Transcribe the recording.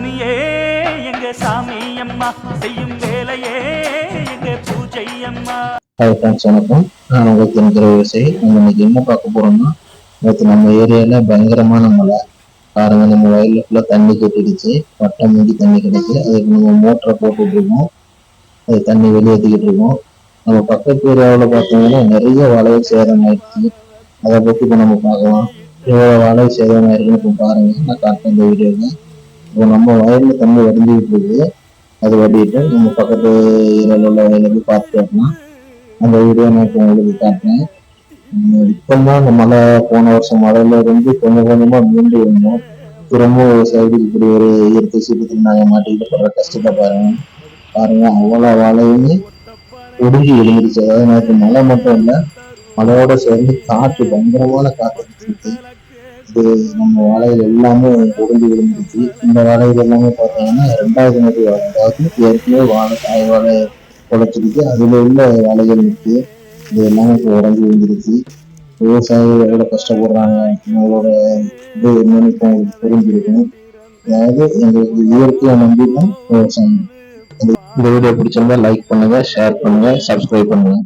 பூமியே எங்க சாமி அம்மா செய்யும் வேலையே எங்க பூஜை அம்மா. ஹாய் ஃப்ரெண்ட்ஸ் வணக்கம். நான் உங்களுக்கு தெரிஞ்ச விவசாயி நம்ம இன்னைக்கு என்ன பார்க்க போறோம்னா நேற்று நம்ம ஏரியால பயங்கரமான மழை. பாருங்க நம்ம வயல் ஃபுல்லாக தண்ணி கட்டிடுச்சு. வட்டம் மூடி தண்ணி கிடைக்கு அதுக்கு நம்ம மோட்டரை போட்டுட்டு இருக்கோம். அது தண்ணி வெளியேற்றிக்கிட்டு இருக்கோம். நம்ம பக்கத்து ஏரியாவில் பார்த்தீங்கன்னா நிறைய வளைவு சேதம் ஆயிடுச்சு. அதை பற்றி இப்போ நம்ம பார்க்கலாம். எவ்வளோ வளைவு சேதம் ஆயிருக்குன்னு இப்போ பாருங்க. நான் காட்டுறேன் இந்த வீடியோவில் இப்போ நம்ம வயல்ல தண்ணி வடிஞ்சுக்கிட்டு இருக்குது அது வடிட்டு நம்ம பக்கத்து ஏரியாவில் உள்ள வயலுக்கு போய் பார்த்துட்டு வரலாம் அந்த வீடியோ நான் இப்போ உங்களுக்கு காட்டுறேன். உம் இந்த மழை போன வருஷம் மழையில இருந்து கொஞ்சம் கொஞ்சமா மீண்டு வந்தோம் திரும்ப ஒரு சைடு இப்படி ஒரு இயற்கை சீட்டத்தில் நாங்கள் மாட்டிக்கிட்டு படுற கஷ்டத்தை பாருங்க. பாருங்க அவ்வளவு வாழையுமே ஒடுங்கி எழுந்துருச்சு. அதாவது நேற்று மழை மட்டும் இல்லை மழையோட சேர்ந்து காற்று பயங்கரமான காற்று இது நம்ம வாழைகள் எல்லாமே ஒடுங்கி விழுந்துருச்சு. இந்த வாழைகள் எல்லாமே பார்த்தீங்கன்னா ரெண்டாவது நடி வாழை அதாவது ஏற்கனவே வாழை காய் வாழை உழைச்சிருக்கு அதுல உள்ள வாழைகள் இருக்கு. இது எல்லாமே இப்போ உடஞ்சி விழுந்துருச்சு. விவசாயிகள் எவ்வளோ கஷ்டப்படுறாங்க அவங்களோட இது என்னன்னு இப்போ உங்களுக்கு புரிஞ்சிருக்கும் அதாவது எங்களுக்கு இயற்கையை நம்பி தான் விவசாயம். இந்த வீடியோ பிடிச்சிருந்தா லைக் பண்ணுங்க ஷேர் பண்ணுங்க சப்ஸ்கிரைப் பண்ணுங்க.